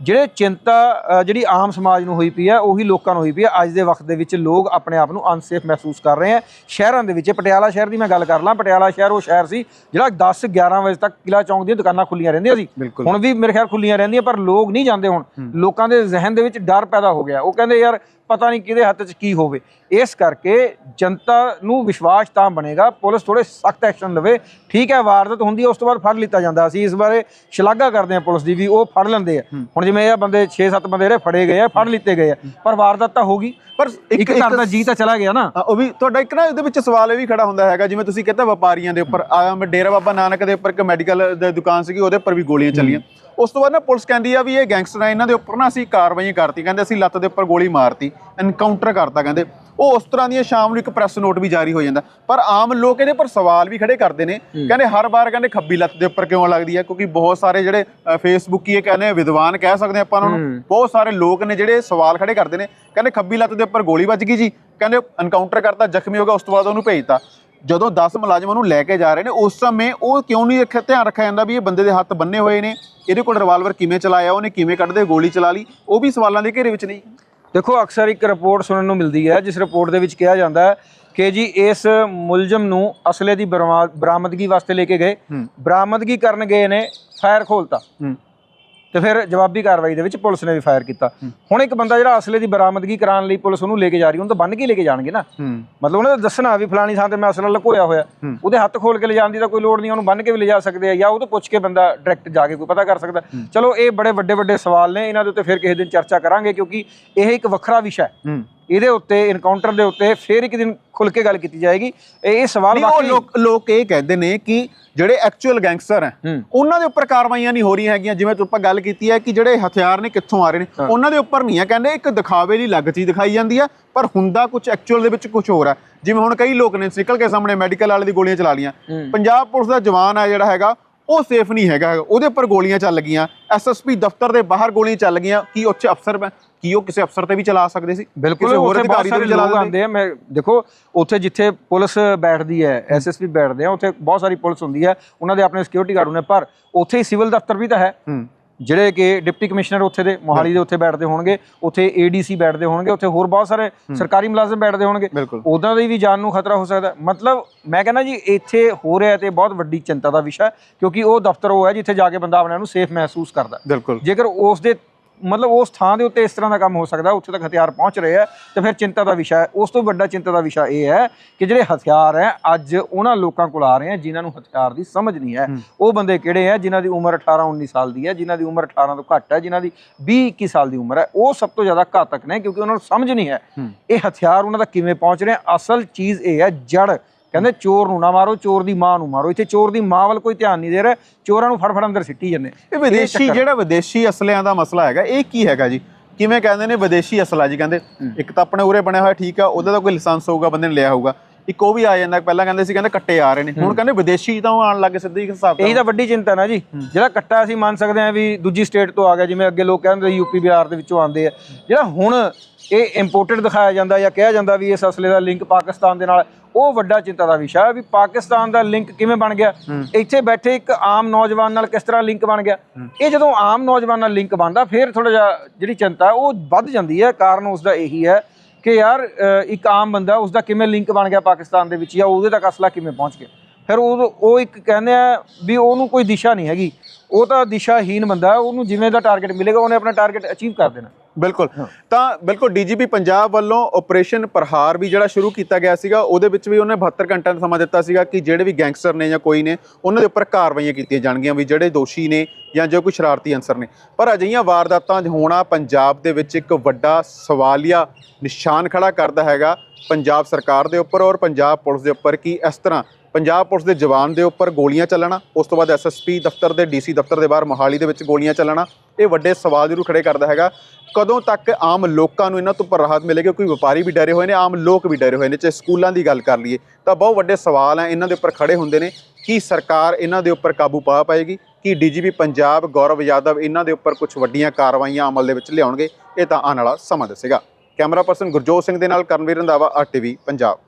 ਜਿਹੜੇ ਚਿੰਤਾ ਜਿਹੜੀ ਆਮ ਸਮਾਜ ਨੂੰ ਹੋਈ ਪਈ ਹੈ ਉਹੀ ਲੋਕਾਂ ਨੂੰ ਹੋਈ ਪਈ ਹੈ। ਅੱਜ ਦੇ ਵਕਤ ਦੇ ਵਿੱਚ ਲੋਕ ਆਪਣੇ ਆਪ ਨੂੰ ਅਨਸੇਫ ਮਹਿਸੂਸ ਕਰ ਰਹੇ ਆ ਸ਼ਹਿਰਾਂ ਦੇ ਵਿੱਚ ਪਟਿਆਲਾ ਸ਼ਹਿਰ ਦੀ ਮੈਂ ਗੱਲ ਕਰ ਲਾਂ ਪਟਿਆਲਾ ਸ਼ਹਿਰ ਉਹ ਸ਼ਹਿਰ ਸੀ ਜਿਹੜਾ 10 11 ਵਜੇ ਤੱਕ ਕਿਲਾ ਚੌਂਕ ਦੀਆਂ ਦੁਕਾਨਾਂ ਖੁੱਲੀਆਂ ਰਹਿੰਦੀਆਂ ਸੀ। ਹੁਣ ਵੀ ਮੇਰੇ ਖਿਆਲ ਖੁੱਲੀਆਂ ਰਹਿੰਦੀਆਂ ਪਰ ਲੋਕ ਨਹੀਂ ਜਾਂਦੇ ਹੁਣ। ਲੋਕਾਂ ਦੇ ਜ਼ਿਹਨ ਦੇ ਵਿੱਚ ਡਰ ਪੈਦਾ ਹੋ ਗਿਆ। ਉਹ ਕਹਿੰਦੇ ਯਾਰ ਪਤਾ ਨਹੀਂ ਕਿਹਦੇ ਹੱਥ 'ਚ ਕੀ ਹੋਵੇ। ਇਸ ਕਰਕੇ ਜਨਤਾ ਨੂੰ ਵਿਸ਼ਵਾਸ ਤਾਂ ਬਣੇਗਾ ਪੁਲਿਸ ਥੋੜੇ ਸਖਤ ਐਕਸ਼ਨ ਲਵੇ। ਠੀਕ ਹੈ ਵਾਰਦਾਤ ਹੁੰਦੀ ਹੈ ਉਸ ਤੋਂ ਬਾਅਦ ਫੜ ਲਿੱਤਾ ਜਾਂਦਾ। ਅਸੀਂ ਇਸ ਬਾਰੇ ਸ਼ਲਾਘਾ ਕਰਦੇ ਹਾਂ ਪੁਲਿਸ ਦੀ ਵੀ ਉਹ ਫੜ ਲੈਂਦੇ ਆ। ਹੁਣ ਜਿਵੇਂ ਇਹ ਬੰਦੇ 6-7 ਬੰਦੇ ਜਿਹੜੇ ਫੜੇ ਗਏ ਆ ਫੜ ਲਿੱਤੇ ਗਏ ਆ। ਪਰ ਵਾਰਦਾਤ ਤਾਂ ਹੋ ਗਈ। ਪਰ ਇੱਕ ਘਰ ਦਾ ਜੀ ਤਾਂ ਚਲਾ ਗਿਆ ਨਾ। ਉਹ ਵੀ ਤੁਹਾਡਾ ਇੱਕ ਨਾ ਇਹਦੇ ਵਿੱਚ ਸਵਾਲ ਇਹ ਵੀ ਖੜਾ ਹੁੰਦਾ ਹੈਗਾ ਜਿਵੇਂ ਤੁਸੀਂ ਕਹਿੰਦੇ ਵਪਾਰੀਆਂ ਦੇ ਉੱਪਰ ਆ ਮੈਂ ਡੇਰਾ ਬਾਬਾ ਨਾਨਕ ਦੇ ਉੱਪਰ ਇੱਕ ਮੈਡੀਕਲ ਦੀ ਦੁਕਾਨ ਸੀਗੀ ਉਹਦੇ ਉੱਪਰ ਵੀ ਗੋਲੀਆਂ ਚੱਲੀਆਂ। ਉਸ ਤੋਂ ਬਾਅਦ ਨਾ ਪੁਲਿਸ ਕਹਿੰਦੀ ਆ ਵੀ ਇਹ ਗੈਂਗਸਟਰ ਆ ਇਹਨਾਂ ਦੇ ਉੱਪਰ ਨਾ ਅਸੀਂ ਕਾਰਵਾਈਆਂ ਕਰਤੀ ਕਹਿੰਦੇ ਅਸੀਂ ਲੱਤ ਦੇ ਉੱਪਰ ਗੋਲੀ ਮਾਰਤੀ ਐਨਕਾਊਂਟਰ ਕਰਤਾ ਕਹਿੰਦੇ। ਉਹ ਉਸ ਤਰ੍ਹਾਂ ਦੀਆਂ ਸ਼ਾਮ ਨੂੰ ਇੱਕ ਪ੍ਰੈਸ ਨੋਟ ਵੀ ਜਾਰੀ ਹੋ ਜਾਂਦਾ। ਪਰ ਆਮ ਲੋਕ ਇਹਦੇ ਉੱਪਰ ਸਵਾਲ ਵੀ ਖੜੇ ਕਰਦੇ ਨੇ। ਕਹਿੰਦੇ ਹਰ ਵਾਰ ਕਹਿੰਦੇ ਖੱਬੀ ਲੱਤ ਦੇ ਉੱਪਰ ਕਿਉਂ ਲੱਗਦੀ ਹੈ ਕਿਉਂਕਿ ਬਹੁਤ ਸਾਰੇ ਜਿਹੜੇ ਫੇਸਬੁੱਕੀ ਇਹ ਕਹਿੰਦੇ ਵਿਦਵਾਨ ਕਹਿ ਸਕਦੇ ਆਪਾਂ ਉਹਨਾਂ ਨੂੰ। ਬਹੁਤ ਸਾਰੇ ਲੋਕ ਨੇ ਜਿਹੜੇ ਸਵਾਲ ਖੜੇ ਕਰਦੇ ਨੇ। ਕਹਿੰਦੇ ਖੱਬੀ ਲੱਤ ਦੇ ਉੱਪਰ ਗੋਲੀ ਵੱਜ ਗਈ ਜੀ। ਕਹਿੰਦੇ ਐਨਕਾਊਂਟਰ ਕਰਤਾ ਜ਼ਖਮੀ ਹੋ ਗਿਆ ਉਸ ਤੋਂ ਬਾਅਦ ਉਹਨੂੰ ਭੇਜਤਾ। ਜਦੋਂ 10 ਮੁਲਾਜ਼ਮਾਂ ਨੂੰ ਲੈ ਕੇ ਜਾ ਰਹੇ ਨੇ ਉਸ ਸਮੇਂ ਉਹ ਕਿਉਂ ਨਹੀਂ ਰੱਖਿਆ ਧਿਆਨ ਰੱਖਿਆ ਜਾਂਦਾ ਵੀ ਇਹ ਬੰਦੇ ਦੇ ਹੱਥ ਬੰਨੇ ਹੋਏ ਨੇ? ਇਹਦੇ ਕੋਲ ਰਿਵਾਲਵਰ ਕਿਵੇਂ ਚਲਾਇਆ ਉਹਨੇ ਕਿਵੇਂ ਕੱਢਦੇ ਗੋਲੀ ਚਲਾ ਲਈ? ਉਹ ਵੀ ਸਵਾਲਾਂ ਦੇ ਘੇਰੇ ਵਿੱਚ ਨਹੀਂ। ਦੇਖੋ ਅਕਸਰ ਇੱਕ ਰਿਪੋਰਟ ਸੁਣਨ ਨੂੰ ਮਿਲਦੀ ਹੈ ਜਿਸ ਰਿਪੋਰਟ ਦੇ ਵਿੱਚ ਕਿਹਾ ਜਾਂਦਾ ਹੈ ਕਿ ਜੀ ਇਸ ਮੁਲਜ਼ਮ ਨੂੰ ਅਸਲੇ ਦੀ ਬਰਮਾ- ਬਰਾਮਦਗੀ ਵਾਸਤੇ ਲੈ ਕੇ ਗਏ। ਬਰਾਮਦਗੀ ਕਰਨ ਗਏ ਨੇ ਫਾਇਰ ਖੋਲਤਾ ਤੇ ਫਿਰ ਜਵਾਬੀ ਕਾਰਵਾਈ ਦੇ ਵਿੱਚ ਪੁਲਿਸ ਨੇ ਵੀ ਫਾਇਰ ਕੀਤਾ। ਹੁਣ ਇੱਕ ਬੰਦਾ ਜਿਹੜਾ ਅਸਲੇ ਦੀ ਬਰਾਮਦਗੀ ਕਰਾਉਣ ਲਈ ਪੁਲਿਸ ਉਹਨੂੰ ਲੈ ਕੇ ਜਾ ਰਹੀ ਉਹਨੂੰ ਤਾਂ ਬੰਨ ਕੇ ਲੈ ਕੇ ਜਾਣਗੇ ਨਾ। ਮਤਲਬ ਉਹਨੇ ਤਾਂ ਦੱਸਣਾ ਵੀ ਫਲਾਣੀ ਥਾਂ ਤੇ ਮੈਂ ਅਸਲਾ ਲੁਕੋਇਆ ਹੋਇਆ। ਉਹਦੇ ਹੱਥ ਖੋਲ ਕੇ ਲਿਜਾਣ ਦੀ ਤਾਂ ਕੋਈ ਲੋੜ ਨਹੀਂ ਉਹਨੂੰ ਬੰਨ ਕੇ ਵੀ ਲਿਜਾ ਸਕਦੇ ਆ ਜਾਂ ਉਹ ਤੋਂ ਪੁੱਛ ਕੇ ਬੰਦਾ ਡਾਇਰੈਕਟ ਜਾ ਕੇ ਕੋਈ ਪਤਾ ਕਰ ਸਕਦਾ। ਚਲੋ ਇਹ ਬੜੇ ਵੱਡੇ ਵੱਡੇ ਸਵਾਲ ਨੇ ਇਹਨਾਂ ਦੇ ਉੱਤੇ ਫਿਰ ਕਿਸੇ ਦਿਨ ਚਰਚਾ ਕਰਾਂਗੇ ਕਿਉਂਕਿ ਇਹ ਇੱਕ ਵੱਖਰਾ ਵਿਸ਼ਾ ਹੂੰ। ਇਹਦੇ ਉੱਤੇ ਇਨਕਾਊਂਟਰ ਦੇ ਉੱਤੇ ਫਿਰ ਇੱਕ ਦਿਨ ਖੁੱਲ ਕੇ ਗੱਲ ਕੀਤੀ ਜਾਏਗੀ। ਇਹ ਸਵਾਲ ਵਾਕਈ ਲੋਕ ਲੋਕ ਇਹ ਕਹਿੰਦੇ ਨੇ ਕਿ ਜਿਹੜੇ ਐਕਚੁਅਲ ਗੈਂਗਸਟਰ ਹੈ। ਉਹਨਾਂ ਦੇ ਉੱਪਰ ਕਾਰਵਾਈਆਂ ਨਹੀਂ ਹੋ ਰਹੀਆਂ ਹੈਗੀਆਂ ਜਿਵੇਂ ਆਪਾਂ ਗੱਲ ਕੀਤੀ ਹੈ ਕਿ ਜਿਹੜੇ ਹਥਿਆਰ ਨੇ ਕਿੱਥੋਂ ਆ ਰਹੇ ਨੇ ਉਹਨਾਂ ਦੇ ਉੱਪਰ ਨਹੀਂ ਹੈ। ਕਹਿੰਦੇ ਇੱਕ ਦਿਖਾਵੇ ਲਈ ਲੱਗ ਚੀਜ਼ ਦਿਖਾਈ ਜਾਂਦੀ ਹੈ ਪਰ ਹੁੰਦਾ ਕੁਝ ਐਕਚੁਅਲ ਦੇ ਵਿੱਚ ਕੁਝ ਹੋਰ ਹੈ। ਜਿਵੇਂ ਹੁਣ ਕਈ ਲੋਕ ਨੇ ਨਿਕਲ ਕੇ ਸਾਹਮਣੇ ਮੈਡੀਕਲ ਵਾਲੇ ਦੀ ਗੋਲੀਆਂ ਚਲਾ ਲੀਆਂ ਪੰਜਾਬ ਪੁਲਿਸ ਦਾ ਜਵਾਨ ਹੈ ਜਿਹੜਾ ਹੈਗਾ ਉਹ ਸੇਫ ਨਹੀਂ ਹੈਗਾ। ਉਹਦੇ ਉੱਪਰ ਗੋਲੀਆਂ ਚੱਲ ਗਈਆਂ। ਐਸਐਸਪੀ ਦਫ਼ਤਰ ਦੇ ਬਾਹਰ ਗੋਲੀਆਂ ਚੱਲ ਗਈਆਂ। ਕੀ ਉੱਚ ਅਫਸਰ ਕੀ ਉਹ ਕਿਸੇ ਅਫਸਰ ਤੇ ਵੀ ਚਲਾ ਸਕਦੇ ਸੀ? ਬਿਲਕੁਲ ਹੋਰ ਉੱਥੇ ਅਧਿਕਾਰੀ ਤੇ ਵੀ ਚਲਾ ਆਉਂਦੇ ਆ। ਮੈਂ ਦੇਖੋ ਉੱਥੇ ਜਿੱਥੇ ਪੁਲਿਸ ਬੈਠਦੀ ਹੈ ਐਸਐਸਪੀ ਬੈਠਦੇ ਆ ਉੱਥੇ ਬਹੁਤ ਸਾਰੀ ਪੁਲਿਸ ਹੁੰਦੀ ਹੈ। ਉਹਨਾਂ ਦੇ ਆਪਣੇ ਸਿਕਿਉਰਿਟੀ ਗਾਰਡ ਹੁੰਦੇ ਪਰ ਉੱਥੇ ਹੀ ਸਿਵਲ ਦਫ਼ਤਰ ਵੀ ਤਾਂ ਹੂੰ। ਜਿਹੜੇ ਕਿ ਡਿਪਟੀ ਕਮਿਸ਼ਨਰ ਉੱਥੇ ਦੇ ਮੋਹਾਲੀ ਦੇ ਉੱਥੇ ਬੈਠਦੇ ਹੋਣਗੇ ਉੱਥੇ ਏਡੀਸੀ ਬੈਠਦੇ ਹੋਣਗੇ ਉੱਥੇ ਹੋਰ ਬਹੁਤ ਸਾਰੇ ਸਰਕਾਰੀ ਮੁਲਾਜ਼ਮ ਬੈਠਦੇ ਹੋਣਗੇ। ਉਦਾਂ ਦੀ ਵੀ ਜਾਨ ਨੂੰ ਖਤਰਾ ਹੋ ਸਕਦਾ। ਮਤਲਬ ਮੈਂ ਕਹਿੰਦਾ ਜੀ ਇੱਥੇ ਹੋ ਰਿਹਾ ਤੇ ਬਹੁਤ ਵੱਡੀ ਚਿੰਤਾ ਦਾ ਵਿਸ਼ਾ ਕਿਉਂਕਿ ਉਹ ਦਫ਼ਤਰ ਉਹ ਹੈ ਜਿੱਥੇ ਜਾ ਕੇ ਬੰਦਾ ਆਪਣੇ ਆਪ ਨੂੰ ਸੇਫ ਮਹਿਸੂਸ ਕਰਦਾ। ਜੇਕਰ ਉਸ ਦੇ ਮਤਲਬ ਉਸ ਥਾਂ ਦੇ ਉੱਤੇ ਇਸ ਤਰ੍ਹਾਂ ਦਾ ਕੰਮ ਹੋ ਸਕਦਾ ਉੱਥੇ ਤੱਕ ਹਥਿਆਰ ਪਹੁੰਚ ਰਹੇ ਆ ਤੇ ਫਿਰ ਚਿੰਤਾ ਦਾ ਵਿਸ਼ਾ ਹੈ। ਉਸ ਤੋਂ ਵੱਡਾ ਚਿੰਤਾ ਦਾ ਵਿਸ਼ਾ ਇਹ ਹੈ ਕਿ ਜਿਹੜੇ ਹਥਿਆਰ ਹੈ ਅੱਜ ਉਹਨਾਂ ਲੋਕਾਂ ਕੋਲ ਆ ਰਹੇ ਆ ਜਿਨ੍ਹਾਂ ਨੂੰ ਹਥਿਆਰ ਦੀ ਸਮਝ ਨਹੀਂ ਹੈ। ਉਹ ਬੰਦੇ ਕਿਹੜੇ ਆ ਜਿਨ੍ਹਾਂ ਦੀ ਉਮਰ 18 19 ਸਾਲ ਦੀ ਹੈ ਜਿਨ੍ਹਾਂ ਦੀ ਉਮਰ 18 ਤੋਂ ਘੱਟ ਹੈ ਜਿਨ੍ਹਾਂ ਦੀ 20 21 ਸਾਲ ਦੀ ਉਮਰ ਹੈ। ਉਹ ਸਭ ਤੋਂ ਜ਼ਿਆਦਾ ਘਾਤਕ ਨੇ ਕਿਉਂਕਿ ਉਹਨਾਂ ਨੂੰ ਸਮਝ ਨਹੀਂ ਹੈ। ਇਹ ਹਥਿਆਰ ਉਹਨਾਂ ਦਾ ਕਿਵੇਂ ਪਹੁੰਚ ਰਹੇ ਅਸਲ ਚੀਜ਼ ਇਹ ਹੈ ਜੜ ਕਹਿੰਦੇ ਚੋਰ ਨੂੰ ਨਾ ਮਾਰੋ ਚੋਰ ਦੀ ਮਾਂ ਨੂੰ ਮਾਰੋ। ਇੱਥੇ ਚੋਰ ਦੀ ਮਾਂ ਵੱਲ ਕੋਈ ਧਿਆਨ ਨਹੀਂ ਦੇ ਰਿਹਾ। ਚੋਰਾਂ ਨੂੰ ਫੜ ਫੜ ਅੰਦਰ ਸਿੱਟੀ ਜਾਂਦੇ। ਇਹ ਵਿਦੇਸ਼ੀ ਜਿਹੜਾ ਵਿਦੇਸ਼ੀ ਅਸਲਿਆਂ ਦਾ ਮਸਲਾ ਹੈਗਾ ਇਹ ਕੀ ਹੈਗਾ ਜੀ? ਕਿਵੇਂ ਕਹਿੰਦੇ ਨੇ ਵਿਦੇਸ਼ੀ ਅਸਲਾ ਜੀ? ਕਹਿੰਦੇ ਇੱਕ ਤਾਂ ਆਪਣੇ ਉਰੇ ਬਣਿਆ ਹੋਇਆ ਠੀਕ ਆ ਉਹਦਾ ਤਾਂ ਕੋਈ ਲਾਇਸੈਂਸ ਹੋਊਗਾ ਬੰਦੇ ਨੇ ਲਿਆ ਹੋਊਗਾ। ਇੱਕ ਉਹ ਵੀ ਆ ਜਾਂਦਾ ਪਹਿਲਾਂ ਕਹਿੰਦੇ ਸੀ ਕਹਿੰਦੇ ਕੱਟੇ ਆ ਰਹੇ ਨੇ। ਹੁਣ ਕਹਿੰਦੇ ਵਿਦੇਸ਼ੀ ਤਾਂ ਆਣ ਲੱਗੇ ਸਿੱਧੇ ਹੀ ਹਿਸਾਬ ਇਹੀ ਤਾਂ ਵੱਡੀ ਚਿੰਤਾ ਨਾ ਜੀ। ਜਿਹੜਾ ਕੱਟਾ ਅਸੀਂ ਮੰਨ ਸਕਦੇ ਹਾਂ ਵੀ ਦੂਜੀ ਸਟੇਟ ਤੋਂ ਆ ਗਿਆ ਜਿਵੇਂ ਅੱਗੇ ਲੋਕ ਕਹਿੰਦੇ ਯੂਪੀ ਬਿਹਾਰ ਦੇ ਵਿੱਚੋਂ ਆਉਂਦੇ ਆ। ਜਿਹੜਾ ਹੁਣ ਇਹ ਇੰਪੋਰਟਡ ਦਿਖਾਇਆ ਜਾਂਦਾ ਜਾਂ ਕਿਹਾ ਜਾਂਦਾ ਵੀ ਇਸ ਅਸਲੇ ਦਾ ਲਿੰਕ ਪਾਕਿਸਤਾਨ ਦੇ ਨਾਲ ਉਹ ਵੱਡਾ ਚਿੰਤਾ ਦਾ ਵਿਸ਼ਾ ਹੈ ਵੀ ਪਾਕਿਸਤਾਨ ਦਾ ਲਿੰਕ ਕਿਵੇਂ ਬਣ ਗਿਆ? ਇੱਥੇ ਬੈਠੇ ਇੱਕ ਆਮ ਨੌਜਵਾਨ ਨਾਲ ਕਿਸ ਤਰ੍ਹਾਂ ਲਿੰਕ ਬਣ ਗਿਆ? ਇਹ ਜਦੋਂ ਆਮ ਨੌਜਵਾਨ ਨਾਲ ਲਿੰਕ ਬਣਦਾ ਫਿਰ ਥੋੜਾ ਜਿਹਾ ਜਿਹੜੀ ਚਿੰਤਾ ਉਹ ਵੱਧ ਜਾਂਦੀ ਹੈ। ਕਾਰਨ ਉਸ ਦਾ ਇਹੀ ਹੈ ਕਿ ਯਾਰ ਇੱਕ ਆਮ ਬੰਦਾ ਉਸ ਦਾ ਕਿਵੇਂ ਲਿੰਕ ਬਣ ਗਿਆ ਪਾਕਿਸਤਾਨ ਦੇ ਵਿੱਚ ਜਾਂ ਉਹਦੇ ਤੱਕ ਅਸਲਾ ਕਿਵੇਂ ਪਹੁੰਚ ਗਿਆ? ਫਿਰ ਉਹ ਉਹ ਇੱਕ ਕਹਿੰਦੇ ਆ ਵੀ ਉਹਨੂੰ ਕੋਈ ਦਿਸ਼ਾ ਨਹੀਂ ਹੈਗੀ। ਉਹ ਤਾਂ ਦਿਸ਼ਾਹੀਨ ਬੰਦਾ, ਉਹਨੂੰ ਜਿਵੇਂ ਦਾ ਟਾਰਗੇਟ ਮਿਲੇਗਾ, ਉਹਨੇ ਆਪਣਾ ਟਾਰਗੇਟ ਅਚੀਵ ਕਰ ਦੇਣਾ। ਬਿਲਕੁਲ। ਤਾਂ ਬਿਲਕੁਲ ਡੀਜੀਪੀ ਪੰਜਾਬ ਵੱਲੋਂ ਆਪਰੇਸ਼ਨ ਪ੍ਰਹਾਰ ਵੀ ਜਿਹੜਾ ਸ਼ੁਰੂ ਕੀਤਾ ਗਿਆ ਸੀਗਾ ਉਹਦੇ ਵਿੱਚ ਵੀ ਉਹਨੇ 72 ਘੰਟਿਆਂ ਦਾ ਸਮਾਂ ਦਿੱਤਾ ਸੀਗਾ ਕਿ ਜਿਹੜੇ ਵੀ ਗੈਂਗਸਟਰ ਨੇ ਜਾਂ ਕੋਈ ਨੇ ਉਹਨਾਂ ਦੇ ਉੱਪਰ ਕਾਰਵਾਈਆਂ ਕੀਤੀਆਂ ਜਾਣਗੀਆਂ ਵੀ ਜਿਹੜੇ ਦੋਸ਼ੀ ਨੇ ਜਾਂ ਜੋ ਕੋਈ ਸ਼ਰਾਰਤੀ ਅਨਸਰ ਨੇ। ਪਰ ਅਜਿਹੀਆਂ ਵਾਰਦਾਤਾਂ ਹੋਣਾ ਪੰਜਾਬ ਦੇ ਵਿੱਚ ਇੱਕ ਵੱਡਾ ਸਵਾਲੀਆ ਨਿਸ਼ਾਨ ਖੜਾ ਕਰਦਾ ਹੈਗਾ ਪੰਜਾਬ ਸਰਕਾਰ ਦੇ ਉੱਪਰ ਔਰ ਪੰਜਾਬ ਪੁਲਿਸ ਦੇ ਉੱਪਰ ਕਿ ਇਸ ਤਰ੍ਹਾਂ ਪੰਜਾਬ ਪੁਲਿਸ ਦੇ ਜਵਾਨ ਦੇ ਉੱਪਰ ਗੋਲੀਆਂ ਚੱਲਣਾ, ਉਸ ਤੋਂ ਬਾਅਦ ਐਸਐਸਪੀ ਦਫ਼ਤਰ ਦੇ ਡੀਸੀ ਦਫ਼ਤਰ ਦੇ ਬਾਹਰ ਮੋਹਾਲੀ ਦੇ ਵਿੱਚ ਗੋਲੀਆਂ ਚੱਲਣਾ, ਇਹ ਵੱਡੇ ਸਵਾਲ ਜ਼ਰੂਰ ਖੜੇ ਕਰਦਾ ਹੈਗਾ। ਕਦੋਂ ਤੱਕ ਆਮ ਲੋਕਾਂ ਨੂੰ ਇਹਨਾਂ ਤੋਂ ਉੱਪਰ ਰਾਹਤ ਮਿਲੇਗੀ? ਕੋਈ ਵਪਾਰੀ ਵੀ ਡਰੇ ਹੋਏ ਨੇ, ਆਮ ਲੋਕ ਵੀ ਡਰੇ ਹੋਏ ਨੇ, ਚਾਹੇ ਸਕੂਲਾਂ ਦੀ ਗੱਲ ਕਰ ਲਈਏ। ਤਾਂ ਬਹੁਤ ਵੱਡੇ ਸਵਾਲ ਹੈ ਇਹਨਾਂ ਦੇ ਉੱਪਰ ਖੜੇ ਹੁੰਦੇ ਨੇ। ਕੀ ਸਰਕਾਰ ਇਹਨਾਂ ਦੇ ਉੱਪਰ ਕਾਬੂ ਪਾ ਪਾਏਗੀ? ਕੀ ਡੀਜੀਪੀ ਪੰਜਾਬ, ਗੌਰਵ ਯਾਦਵ ਇਹਨਾਂ ਦੇ ਉੱਪਰ ਕੁਝ ਵੱਡੀਆਂ ਕਾਰਵਾਈਆਂ ਅਮਲ ਦੇ ਵਿੱਚ ਲਿਆਉਣਗੇ? ਇਹ ਤਾਂ ਆਉਣ ਵਾਲਾ ਸਮਾਂ ਦੱਸੇਗਾ। ਕੈਮਰਾ ਪਰਸਨ ਗੁਰਜੋਤ ਸਿੰਘ ਦੇ ਨਾਲ ਕਰਨਵੀਰ ਰੰਧਾਵਾ ਆਰਟੀਵੀ ਪੰਜਾਬ।